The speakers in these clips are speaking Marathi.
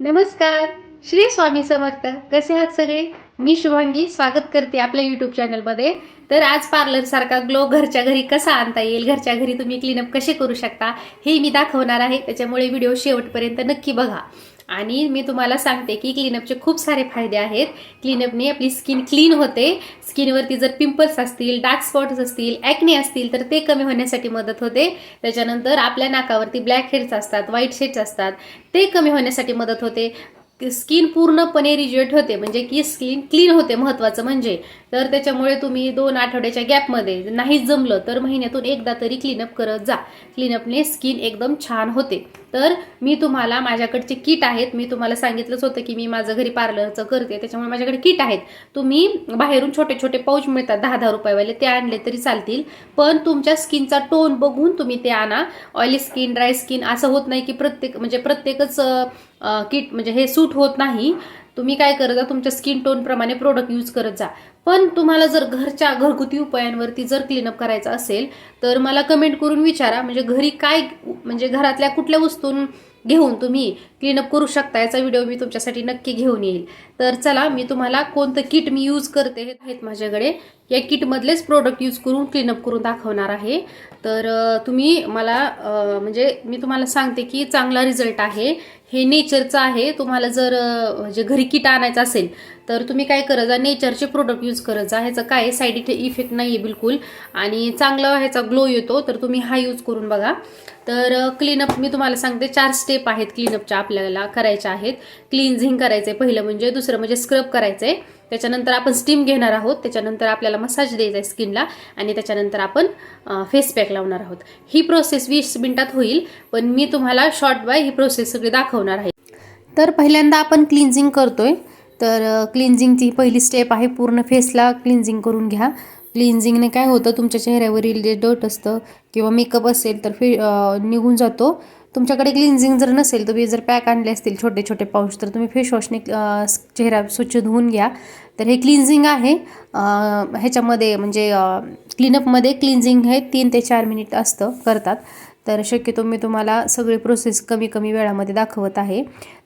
नमस्कार. श्री स्वामी समर्थ. कसे आहात सगळे? मी शुभांगी. स्वागत करते आपल्या यूट्यूब चॅनलमध्ये तर आज पार्लर सारखा ग्लो घरच्या घरी कसा आणता येईल? घरच्या घरी तुम्ही क्लीनअप कसे करू शकता? हे मी दाखवणार आहे. त्याच्यामुळे व्हिडिओ शेवटपर्यंत नक्की बघा. आणि मी तुम्हाला सांगते की क्लीनअपचे खूप सारे फायदे आहेत. क्लीनअपने आपली स्किन क्लीन होते. स्किनवरती जर पिंपल्स असतील डार्क स्पॉट्स असतील ॲक्ने असतील तर ते कमी होण्यासाठी मदत होते. त्याच्यानंतर आपल्या नाकावरती ब्लॅक हेड्स असतात व्हाईट शेड्स असतात ते कमी होण्यासाठी मदत होते. स्किन पूर्णपणे रिजेक्ट होते म्हणजे की स्किन क्लीन होते महत्त्वाचं म्हणजे. तर त्याच्यामुळे तुम्ही दोन आठवड्याच्या गॅपमध्ये नाही जमलं तर महिन्यातून एकदा तरी क्लीनअप करत जा. क्लीनअपने स्किन एकदम छान होते. तर मी तुम्हाला माझ्याकडचे किट आहेत. मी तुम्हाला सांगितलंच होतं की मी माझं घरी पार्लरचं करते. त्याच्यामुळे माझ्याकडे किट आहेत. तुम्ही बाहेरून छोटे छोटे पाऊच मिळतात. दहा दहा रुपयावाले ते आणले तरी चालतील. पण तुमच्या स्किनचा टोन बघून तुम्ही ते आणा. ऑइली स्किन ड्राय स्किन असं होत नाही की प्रत्येक म्हणजे प्रत्येकच किट म्हणजे हे सूट होत नाही. तुम्ही काय करत जा तुमच्या स्किन टोनप्रमाणे प्रोडक्ट यूज करत जा. पण तुम्हाला जर घरच्या घरगुती उपायांवरती जर क्लीनअप करायचं असेल तर मला कमेंट करून विचारा. म्हणजे घरी काय म्हणजे घरातल्या कुठल्या वस्तून घेऊन तुम्ही क्लीनअप करू शकता याचा व्हिडिओ मी तुमच्यासाठी नक्की घेऊन येईल. तर चला मी तुम्हाला कोणतं किट मी यूज करते हे आहेत माझ्याकडे. या किटमधलेच प्रोडक्ट यूज करून क्लीनअप करून दाखवणार आहे. तर तुम्ही मला म्हणजे मी तुम्हाला सांगते की चांगला रिझल्ट आहे. हे नेचरचं आहे. तुम्हाला जर म्हणजे घरी किट आणायचं असेल तर तुम्ही काय करत जा नेचरचे प्रोडक्ट यूज करत जा. ह्याचं काय साईड इफेक्ट नाही आहे बिलकुल. आणि चांगला ह्याचा ग्लो येतो तर तुम्ही हा यूज करून बघा. तर क्लीनअप मी तुम्हाला सांगते चार स्टेप आहेत क्लीनअपच्या आपल्याला करायच्या आहेत. क्लिन्झिंग करायचं आहे पहिलं म्हणजे दुसरं म्हणजे स्क्रब करायचं आहे त्याच्यानंतर आपण स्टीम घेणार आहोत. त्याच्यानंतर आपल्याला मसाज द्यायचा आहे स्किनला आणि त्याच्यानंतर आपण फेस पॅक लावणार आहोत. ही प्रोसेस वीस मिनिटात होईल पण मी तुम्हाला शॉर्ट बाय ही प्रोसेस सगळी दाखवणार आहे. तर पहिल्यांदा आपण क्लिन्झिंग करतोय. तर क्लिन्झिंगची पहिली स्टेप आहे पूर्ण फेसला क्लिन्झिंग करून घ्या. क्लिन्झिंगने काय होतं तुमच्या चेहऱ्यावरील जे डट असतं किंवा मेकअप असेल तर फे निघून जातो. तुमच्याकडे क्लिन्झिंग जर नसेल तुम्ही जर पॅक आणले असतील छोटे छोटे पाऊच तर तुम्ही फेसवॉशने चेहरा स्वच्छ धुवून घ्या. तर हे क्लिन्झिंग आहे. ह्याच्यामध्ये म्हणजे क्लीनअपमध्ये क्लिन्झिंग हे तीन ते चार मिनिट असतं करतात. तर शक्यतो मी तुम्हाला सगळी प्रोसेस कमी कमी वेळामध्ये दाखवत आहे.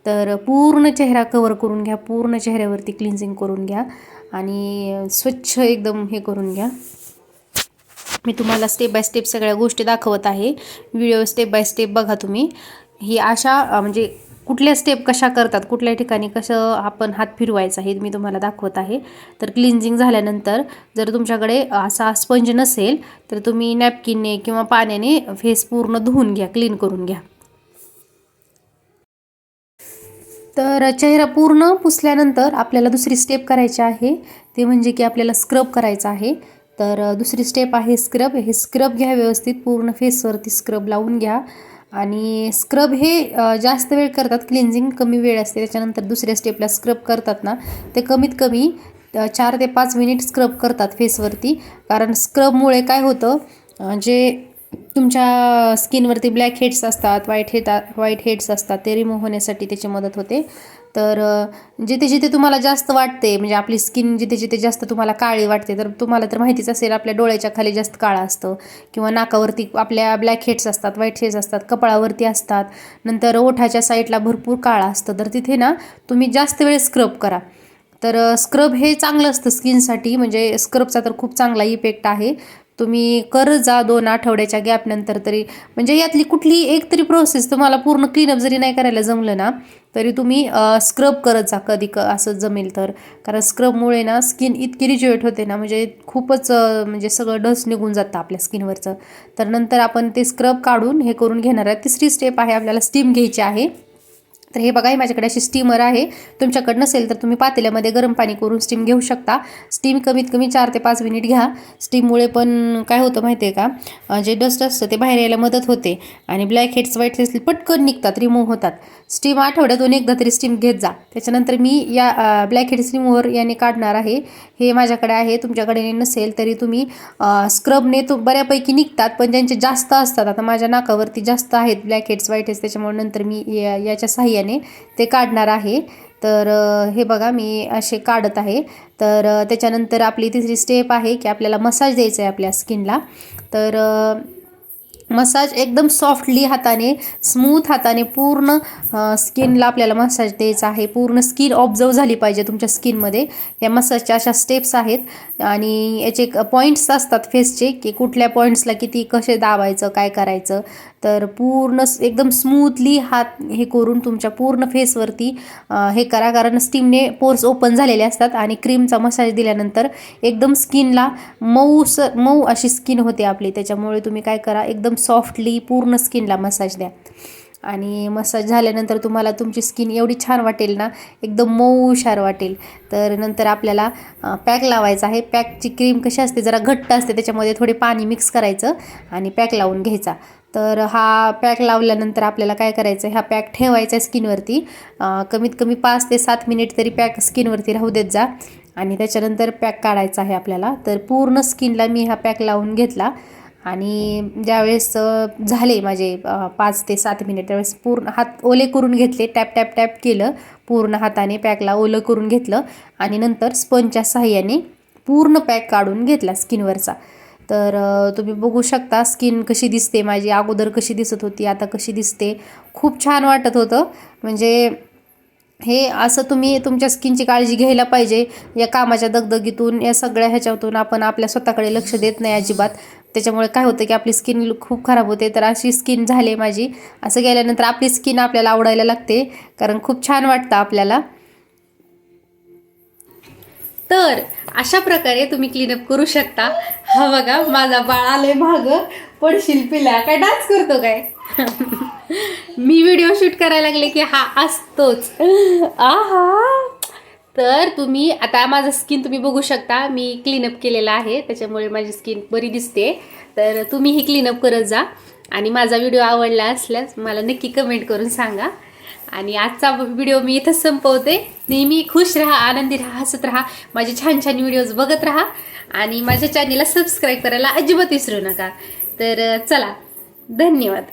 तर पूर्ण चेहरा कवर करून घ्या पूर्ण चेहऱ्यावरती क्लिन्झिंग करून घ्या आणि स्वच्छ एकदम हे करून घ्या. मी तुम्हाला स्टेप बाय स्टेप सगळ्या गोष्टी दाखवत आहे. व्हिडिओ स्टेप बाय स्टेप बघा तुम्ही. ही अशा म्हणजे कुठल्या स्टेप कशा करतात कुठल्या ठिकाणी कसं आपण हात फिरवायचा हे मी तुम्हाला दाखवत आहे. तर क्लिन्झिंग झाल्यानंतर जर तुमच्याकडे असा स्पंज नसेल तर तुम्ही नॅपकिनने किंवा पाण्याने फेस पूर्ण धुवून घ्या क्लीन करून घ्या. तर चेहरा पूर्ण पुसल्यानंतर आपल्याला दुसरी स्टेप करायची आहे. ते म्हणजे की आपल्याला स्क्रब करायचं आहे. तर दुसरी स्टेप आहे स्क्रब हे स्क्रब घ्या व्यवस्थित. पूर्ण फेसवरती स्क्रब लावून घ्या. आणि स्क्रब हे जास्त वेळ करतात क्लिन्झिंग कमी वेळ असते त्याच्यानंतर दुसऱ्या स्टेपला स्क्रब करतात ना ते कमीत कमी चार ते पाच मिनिट स्क्रब करतात फेसवरती कारण स्क्रबमुळे काय होतं जे तुमच्या स्किनवरती ब्लॅक हेड्स असतात व्हाईट हेड व्हाईट हेड्स असतात ते रिमूव्ह होण्यासाठी त्याची मदत होते. तर जिथे जिथे तुम्हाला जास्त वाटते म्हणजे आपली स्किन जिथे जिथे जास्त तुम्हाला काळी वाटते तर तुम्हाला तर माहितीच असेल आपल्या डोळ्याच्या खाली जास्त काळा असतं. किंवा नाकावरती आपल्या ब्लॅक हेड्स असतात व्हाईट हेड्स असतात कपाळावरती असतात. नंतर ओठाच्या साईडला भरपूर काळा असतं. तर तिथे ना तुम्ही जास्त वेळ स्क्रब करा. तर स्क्रब हे चांगलं असतं स्किनसाठी म्हणजे स्क्रबचा तर खूप चांगला इफेक्ट आहे. तुम्ही करत जा दोन आठवड्याच्या गॅपनंतर तरी. म्हणजे यातली कुठली एक तरी प्रोसेस तुम्हाला पूर्ण क्लीनअप जरी नाही करायला जमलं ना तरी तुम्ही स्क्रब करत जा कधी क असं जमेल तर. कारण स्क्रबमुळे ना स्किन इतकी रिज्युएट होते ना म्हणजे खूपच म्हणजे सगळं डस्ट निघून जातं आपल्या स्किनवरचं तर नंतर आपण ते स्क्रब काढून हे करून घेणार आहे तिसरी स्टेप आहे आपल्याला स्टीम घ्यायची आहे. तर हे बघा हे माझ्याकडे अशी स्टीमर आहे. तुमच्याकडे नसेल तर तुम्ही पातेल्यामध्ये गरम पाणी करून स्टीम घेऊ शकता. स्टीम कमीत कमी चार ते पाच मिनिट घ्या. स्टीममुळे पण काय होतं माहिती आहे का जे डस्ट असतं ते बाहेर यायला मदत होते आणि ब्लॅक हेड्स व्हाईट हेड्स पटकन निघतात रिमूव्ह होतात. स्टीम आठवड्यातून एकदा तरी स्टीम घेत जा. त्याच्यानंतर मी या ब्लॅक हेड्स रिमूव्हर याने काढणार आहे. हे माझ्याकडे आहे. तुमच्याकडे नसेल तरी तुम्ही स्क्रबने तो बऱ्यापैकी निघतात पण ज्यांचे जास्त असतात आता माझ्या नाकावरती जास्त आहेत ब्लॅक हेड्स व्हाईट हेड्स त्याच्यामुळे नंतर मी या- याच्या साह्याने ते काढणार आहे. तर हे बघा मी असे काढत आहे. तर त्याच्यानंतर आपली तिसरी स्टेप आहे की आपल्याला मसाज द्यायचा आहे आपल्या स्किनला तर मसाज एकदम सॉफ्टली हाताने स्मूथ हाताने पूर्ण स्किनला आपल्याला मसाज द्यायचा आहे. पूर्ण स्किन ऑब्झर्व झाली पाहिजे तुमच्या स्किनमध्ये या मसाजच्या अशा स्टेप्स आहेत. आणि याचे पॉईंट्स असतात फेसचे की कुठल्या पॉईंट्सला किती कसे दाबायचं काय करायचं. तर पूर्ण एकदम स्मूथली हात हे करून तुमच्या पूर्ण फेसवरती हे करा. कारण स्टीमने पोर्स ओपन झालेले असतात आणि क्रीमचा मसाज दिल्यानंतर एकदम स्किनला मऊ स मऊ अशी स्किन होते आपली. त्याच्यामुळे तुम्ही काय करा एकदम सॉफ्टली पूर्ण स्किनला मसाज द्या. आणि मसाज झाल्यानंतर तुम्हाला तुमची स्किन एवढी छान वाटेल ना एकदम मऊशार वाटेल. तर नंतर आपल्याला पॅक लावायचा आहे. पॅकची क्रीम कशी असते जरा घट्ट असते त्याच्यामध्ये थोडे पाणी मिक्स करायचं आणि पॅक लावून घ्यायचा. तर हा पॅक लावल्यानंतर आपल्याला काय करायचं हा पॅक ठेवायचा आहे स्किनवरती कमीत कमी पाच ते सात मिनिट तरी पॅक स्किनवरती राहू देत जा. आणि त्याच्यानंतर पॅक काढायचा आहे आपल्याला. तर पूर्ण स्किनला मी हा पॅक लावून घेतला. आणि ज्यावेळेस झाले माझे पाच ते सात मिनिट त्यावेळेस पूर्ण हात ओले करून घेतले टॅप टॅप टॅप केलं पूर्ण हाताने पॅकला ओलं करून घेतलं आणि नंतर स्पंजच्या सहाय्याने पूर्ण पॅक काढून घेतला स्किनवरचा. तर तुम्ही बघू शकता स्किन कशी दिसते माझी अगोदर कशी दिसत होती आता कशी दिसते. खूप छान वाटत होतं. म्हणजे हे असं तुम्ही तुमच्या स्किनची काळजी घ्यायला पाहिजे. या कामाच्या दगदगीतून या सगळ्या ह्याच्यातून आपण आपल्या स्वतःकडे लक्ष देत नाही अजिबात. त्याच्यामुळे काय होतं की आपली स्किन खूप खराब होते. तर अशी स्किन झाली माझी. असं गेल्यानंतर आपली स्किन आपल्याला आवडायला लागते. कारण खूप छान वाटतं आपल्याला. तर अशा प्रकारे तुम्ही क्लीनअप करू शकता. हा बघा माझा बाळ आलोय माग. पडशील पिला. काय डान्स करतो काय? मी व्हिडिओ शूट करायला लागले की हा असतोच. आहा. तर तुम्ही आता माझं स्किन तुम्ही बघू शकता. मी क्लीनअप केलेला आहे. त्याच्यामुळे माझी स्किन बरी दिसते. तर तुम्हीही क्लीनअप करत जा. आणि माझा व्हिडिओ आवडला असल्यास मला नक्की कमेंट करून सांगा. आणि आजचा व्हिडिओ मी इथंच संपवते. नेहमी खुश राहा आनंदी राहा हसत राहा. माझे छान छान व्हिडिओज बघत राहा. आणि माझ्या चॅनलला सबस्क्राईब करायला अजिबात विसरू नका. तर चला. धन्यवाद.